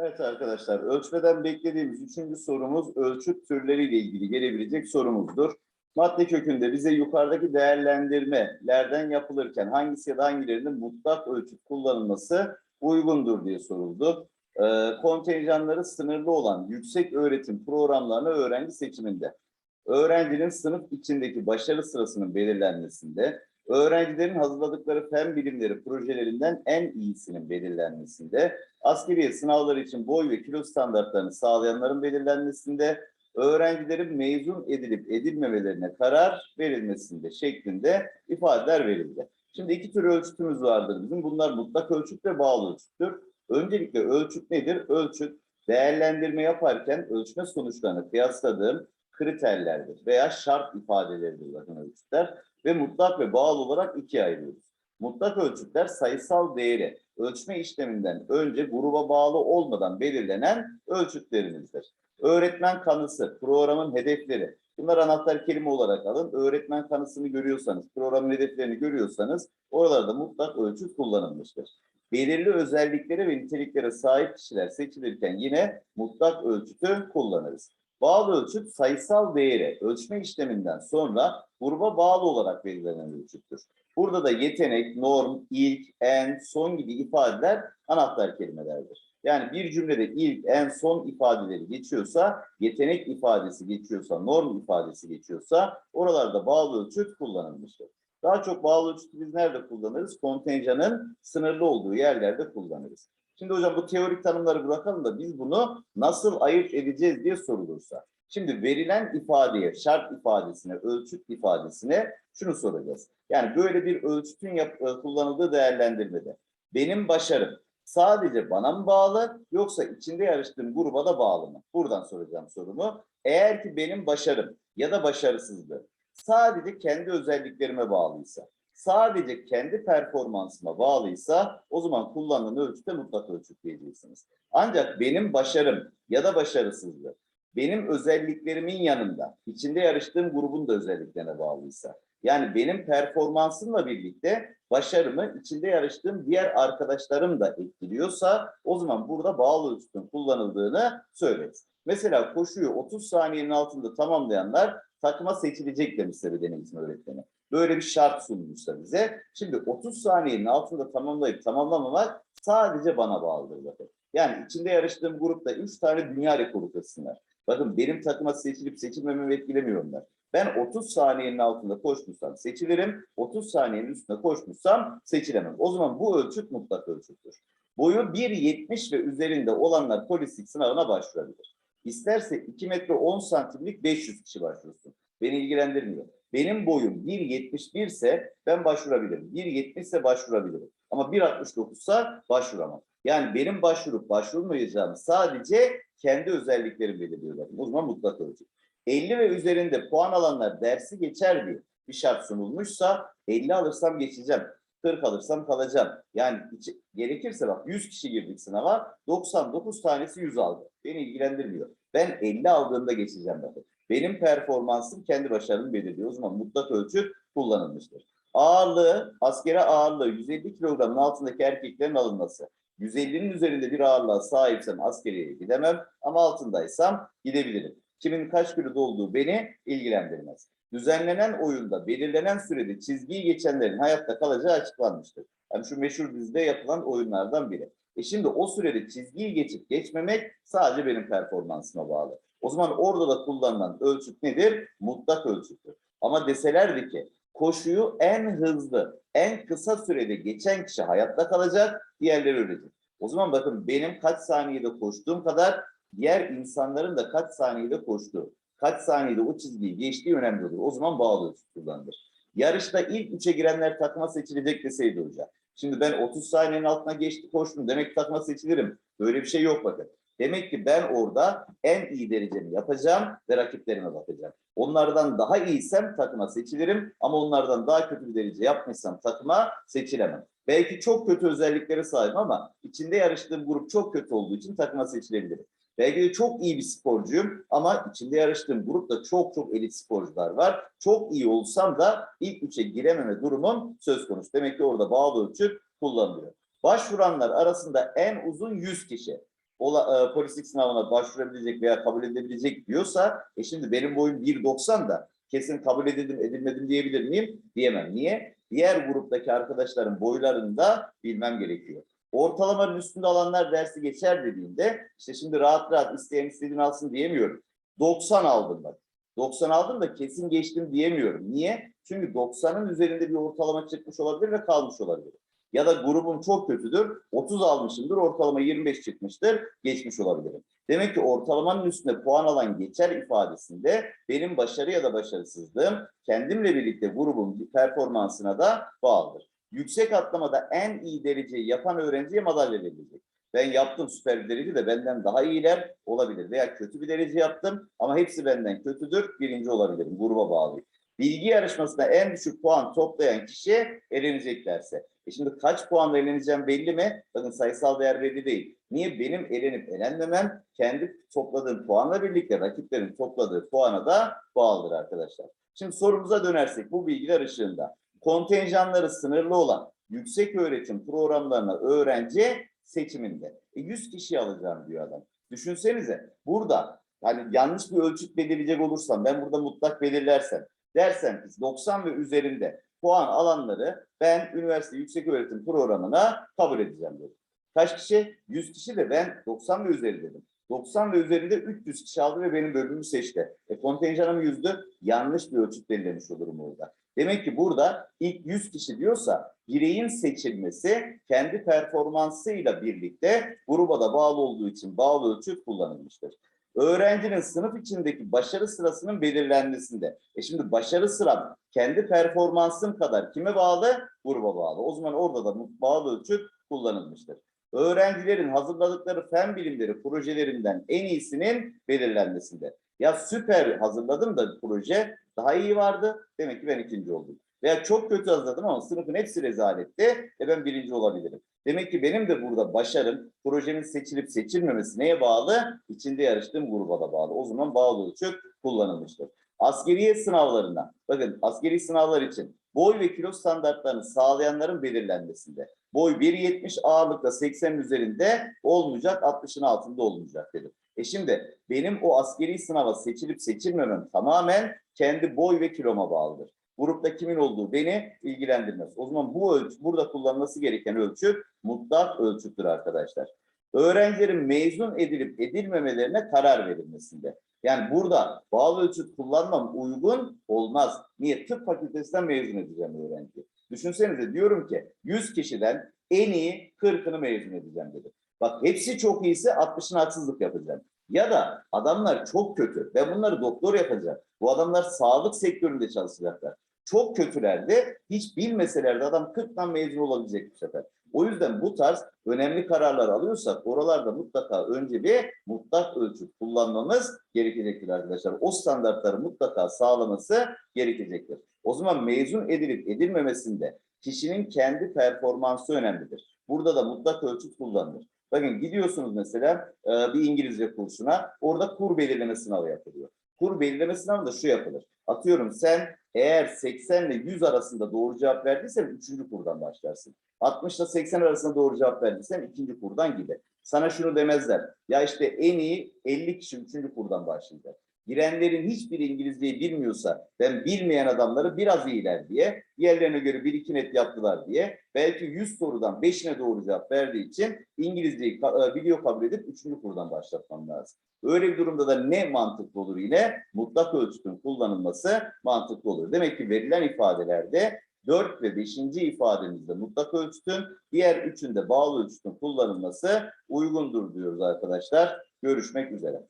Evet arkadaşlar, ölçmeden beklediğimiz üçüncü sorumuz ölçüt türleriyle ilgili gelebilecek sorumuzdur. Madde kökünde bize yukarıdaki değerlendirmelerden yapılırken hangisi ya da hangilerinin mutlak ölçüt kullanılması uygundur diye soruldu. Ee, kontenjanları sınırlı olan yüksek öğretim programlarını öğrenci seçiminde, öğrencinin sınıf içindeki başarı sırasının belirlenmesinde, öğrencilerin hazırladıkları fen bilimleri projelerinden en iyisinin belirlenmesinde, askeriye sınavları için boy ve kilo standartlarını sağlayanların belirlenmesinde, öğrencilerin mezun edilip edilmemelerine karar verilmesinde şeklinde ifadeler verildi. Şimdi iki tür ölçütümüz vardır bizim. Bunlar mutlak ölçüt ve bağlı ölçüttür. Öncelikle ölçüt nedir? Ölçüt değerlendirme yaparken ölçme sonuçlarını kıyasladığım kriterlerdir veya şart ifadeleridir bakın ölçütler ve mutlak ve bağlı olarak ikiye ayırıyoruz. Mutlak ölçütler sayısal değeri ölçme işleminden önce gruba bağlı olmadan belirlenen ölçütlerimizdir. Öğretmen kanısı, programın hedefleri. Bunlar anahtar kelime olarak alın. Öğretmen kanısını görüyorsanız, programın hedeflerini görüyorsanız oralarda mutlak ölçüt kullanılmıştır. Belirli özelliklere ve niteliklere sahip kişiler seçilirken yine mutlak ölçütü kullanırız. Bağlı ölçüt sayısal değeri ölçme işleminden sonra gruba bağlı olarak belirlenen ölçüttür. Burada da yetenek, norm, ilk, en, son gibi ifadeler anahtar kelimelerdir. Yani bir cümlede ilk, en, son ifadeleri geçiyorsa, yetenek ifadesi geçiyorsa, norm ifadesi geçiyorsa oralarda bağlı ölçüt kullanılmıştır. Daha çok bağlı ölçütü biz nerede kullanırız? Kontenjanın sınırlı olduğu yerlerde kullanırız. Şimdi hocam bu teorik tanımları bırakalım da biz bunu nasıl ayırt edeceğiz diye sorulursa. Şimdi verilen ifadeye, şart ifadesine, ölçüt ifadesine şunu soracağız. Yani böyle bir ölçütün yap- e, kullanıldığı değerlendirmede benim başarım sadece bana mı bağlı yoksa içinde yarıştığım gruba da bağlı mı? Buradan soracağım sorumu. Eğer ki benim başarım ya da başarısızlığım sadece kendi özelliklerime bağlıysa, sadece kendi performansıma bağlıysa o zaman kullanılan ölçüte mutlak ölçüt diyeceksiniz. Ancak benim başarım ya da başarısızlığım benim özelliklerimin yanında içinde yarıştığım grubun da özelliklerine bağlıysa yani benim performansımla birlikte başarımı içinde yarıştığım diğer arkadaşlarım da etkiliyorsa o zaman burada bağlı ölçütün kullanıldığını söyleriz. Mesela koşuyu 30 saniyenin altında tamamlayanlar takıma seçilecek demişse beden eğitimi öğretmeni. Böyle bir şart sunmuşsa bize. Şimdi 30 saniyenin altında tamamlayıp tamamlamamak sadece bana bağlıdır bakın. Yani içinde yarıştığım grupta 3 tane dünya rekoru kırsınlar. Bakın benim takıma seçilip seçilmememi etkilemiyor onlar. Ben 30 saniyenin altında koşmuşsam seçilirim, 30 saniyenin üstünde koşmuşsam seçilemem. O zaman bu ölçüt mutlak ölçüttür. Boyu 1.70 ve üzerinde olanlar polislik sınavına başvurabilir. İsterse 2 metre 10 santimlik 500 kişi başvursun. Beni ilgilendirmiyor. Benim boyum 1.71 ise ben başvurabilirim. 1.70 ise başvurabilirim. Ama 1.69 ise başvuramam. Yani benim başvurup başvurmayacağım sadece kendi özelliklerimi belirliyorlar. O zaman mutlak ölçüt. 50 ve üzerinde puan alanlar dersi geçer diye bir şart sunulmuşsa 50 alırsam geçeceğim. 40 alırsam kalacağım. Yani içi- gerekirse bak 100 kişi girdik sınava 99 tanesi 100 aldı. Beni ilgilendirmiyor. Ben 50 aldığımda geçeceğim bakın. Benim performansım kendi başarımı belirliyor. O zaman mutlak ölçüt kullanılmıştır. Ağırlığı, askere ağırlığı 150 kilogramın altındaki erkeklerin alınması. 150'nin üzerinde bir ağırlığa sahipsem askeriye gidemem ama altındaysam gidebilirim. Kimin kaç kiloda olduğu beni ilgilendirmez. Düzenlenen oyunda belirlenen sürede çizgiyi geçenlerin hayatta kalacağı açıklanmıştır. Yani şu meşhur dizide yapılan oyunlardan biri. E şimdi o sürede çizgiyi geçip geçmemek sadece benim performansıma bağlı. O zaman orada da kullanılan ölçüt nedir? Mutlak ölçüttür. Ama deselerdi ki koşuyu en hızlı, en kısa sürede geçen kişi hayatta kalacak, diğerleri ölecek. O zaman bakın benim kaç saniyede koştuğum kadar diğer insanların da kaç saniyede koştuğu, kaç saniyede o çizgiyi geçtiği önemli olur. O zaman bağlı ölçüt kullanılır. Yarışta ilk üçe girenler takıma seçilecek deseydi hoca. Şimdi ben 30 saniyenin altına geçti koştum. Demek ki takıma seçilirim. Böyle bir şey yok bakın. Demek ki ben orada en iyi derecemi yapacağım ve rakiplerime bakacağım. Onlardan daha iyiysem takıma seçilirim ama onlardan daha kötü bir derece yapmışsam takıma seçilemem. Belki çok kötü özelliklere sahip ama içinde yarıştığım grup çok kötü olduğu için takıma seçilebilirim. Belki de çok iyi bir sporcuyum ama içinde yarıştığım grupta çok çok elit sporcular var. Çok iyi olsam da ilk üçe girememe durumum söz konusu. Demek ki orada bağlı ölçüt kullanılıyor. Başvuranlar arasında en uzun 100 kişi. ola, e, polislik sınavına başvurabilecek veya kabul edebilecek diyorsa e şimdi benim boyum 1.90 da kesin kabul edildim edilmedim diyebilir miyim? Diyemem. Niye? Diğer gruptaki arkadaşların boylarını da bilmem gerekiyor. Ortalamanın üstünde alanlar dersi geçer dediğinde işte şimdi rahat rahat isteyen istediğini alsın diyemiyorum. 90 aldım bak. 90 aldım da kesin geçtim diyemiyorum. Niye? Çünkü 90'ın üzerinde bir ortalama çıkmış olabilir ve kalmış olabilir. Ya da grubum çok kötüdür, 30 almışımdır, ortalama 25 çıkmıştır, geçmiş olabilirim. Demek ki ortalamanın üstünde puan alan geçer ifadesinde benim başarı ya da başarısızlığım kendimle birlikte grubun performansına da bağlıdır. Yüksek atlamada en iyi dereceyi yapan öğrenciye madalya verilecek. Ben yaptım süper bir derece de benden daha iyiler olabilir. Veya kötü bir derece yaptım ama hepsi benden kötüdür, birinci olabilirim, gruba bağlı. Bilgi yarışmasında en düşük puan toplayan kişi eleneceklerse. E şimdi kaç puanla eleneceğim belli mi? Bakın sayısal değer belli değil. Niye? Benim elenip elenmemem kendi topladığım puanla birlikte rakiplerin topladığı puana da bağlıdır arkadaşlar. Şimdi sorumuza dönersek bu bilgiler ışığında kontenjanları sınırlı olan yüksek öğretim programlarına öğrenci seçiminde. E 100 kişi alacağım diyor adam. Düşünsenize burada hani yanlış bir ölçüt belirleyecek olursam ben burada mutlak belirlersem dersem ki 90 ve üzerinde puan alanları ben üniversite yüksek öğretim programına kabul edeceğim dedim. Kaç kişi? 100 kişi de ben 90 ve üzeri dedim. 90 ve üzerinde 300 kişi aldı ve benim bölümümü seçti. E kontenjanım yüzdü. Yanlış bir ölçüt belirlemiş olurum orada. Demek ki burada ilk 100 kişi diyorsa bireyin seçilmesi kendi performansıyla birlikte gruba da bağlı olduğu için bağlı ölçüt kullanılmıştır. Öğrencinin sınıf içindeki başarı sırasının belirlenmesinde. E şimdi başarı sıram kendi performansım kadar kime bağlı? Gruba bağlı. O zaman orada da bağlı ölçüt kullanılmıştır. Öğrencilerin hazırladıkları fen bilimleri projelerinden en iyisinin belirlenmesinde. Ya süper hazırladım da proje daha iyi vardı. Demek ki ben ikinci oldum. Veya çok kötü hazırladım ama sınıfın hepsi rezaletti. E ben birinci olabilirim. Demek ki benim de burada başarım projenin seçilip seçilmemesi neye bağlı? İçinde yarıştığım gruba da bağlı. O zaman bağlı ölçüt kullanılmıştır. Askeriye sınavlarına, bakın askeri sınavlar için boy ve kilo standartlarını sağlayanların belirlenmesinde. Boy 1.70 ağırlıkta 80 üzerinde olmayacak, 60'ın altında olmayacak dedim. E şimdi benim o askeri sınava seçilip seçilmemem tamamen kendi boy ve kiloma bağlıdır. Grupta kimin olduğu beni ilgilendirmez. O zaman bu ölçü, burada kullanılması gereken ölçü mutlak ölçüttür arkadaşlar. Öğrencilerin mezun edilip edilmemelerine karar verilmesinde. Yani burada bağlı ölçüt kullanmam uygun olmaz. Niye? Tıp fakültesinden mezun edeceğim öğrenci. Düşünsenize diyorum ki 100 kişiden en iyi 40'ını mezun edeceğim dedim. Bak hepsi çok iyiyse 60'ına haksızlık yapacağım. Ya da adamlar çok kötü. Ben bunları doktor yapacağım. Bu adamlar sağlık sektöründe çalışacaklar. Çok kötülerdi. Hiç bilmeselerdi adam 40'tan mezun olabilecek bu sefer. O yüzden bu tarz önemli kararlar alıyorsak oralarda mutlaka önce bir mutlak ölçüt kullanmamız gerekecektir arkadaşlar. O standartları mutlaka sağlaması gerekecektir. O zaman mezun edilip edilmemesinde kişinin kendi performansı önemlidir. Burada da mutlak ölçüt kullanılır. Bakın gidiyorsunuz mesela e, bir İngilizce kursuna, orada kur belirleme sınavı yapılıyor. Kur belirleme sınavında şu yapılır. Atıyorum sen eğer 80 ile 100 arasında doğru cevap verdiysen 3. kurdan başlarsın. 60 ile 80 arasında doğru cevap verdiysen 2. kurdan gibi. Sana şunu demezler. Ya işte en iyi 50 kişi 3. kurdan başlayacak. Girenlerin hiçbir İngilizceyi bilmiyorsa ben bilmeyen adamları biraz iyiler diye diğerlerine göre bir iki net yaptılar diye belki 100 sorudan 5'ine doğru cevap verdiği için İngilizceyi ka- e, biliyor kabul edip 3. kurdan başlatmam lazım. Öyle bir durumda da ne mantıklı olur yine? Mutlak ölçütün kullanılması mantıklı olur. Demek ki verilen ifadelerde 4 ve 5. ifademizde mutlak ölçütün, diğer üçünde bağlı ölçütün kullanılması uygundur diyoruz arkadaşlar. Görüşmek üzere.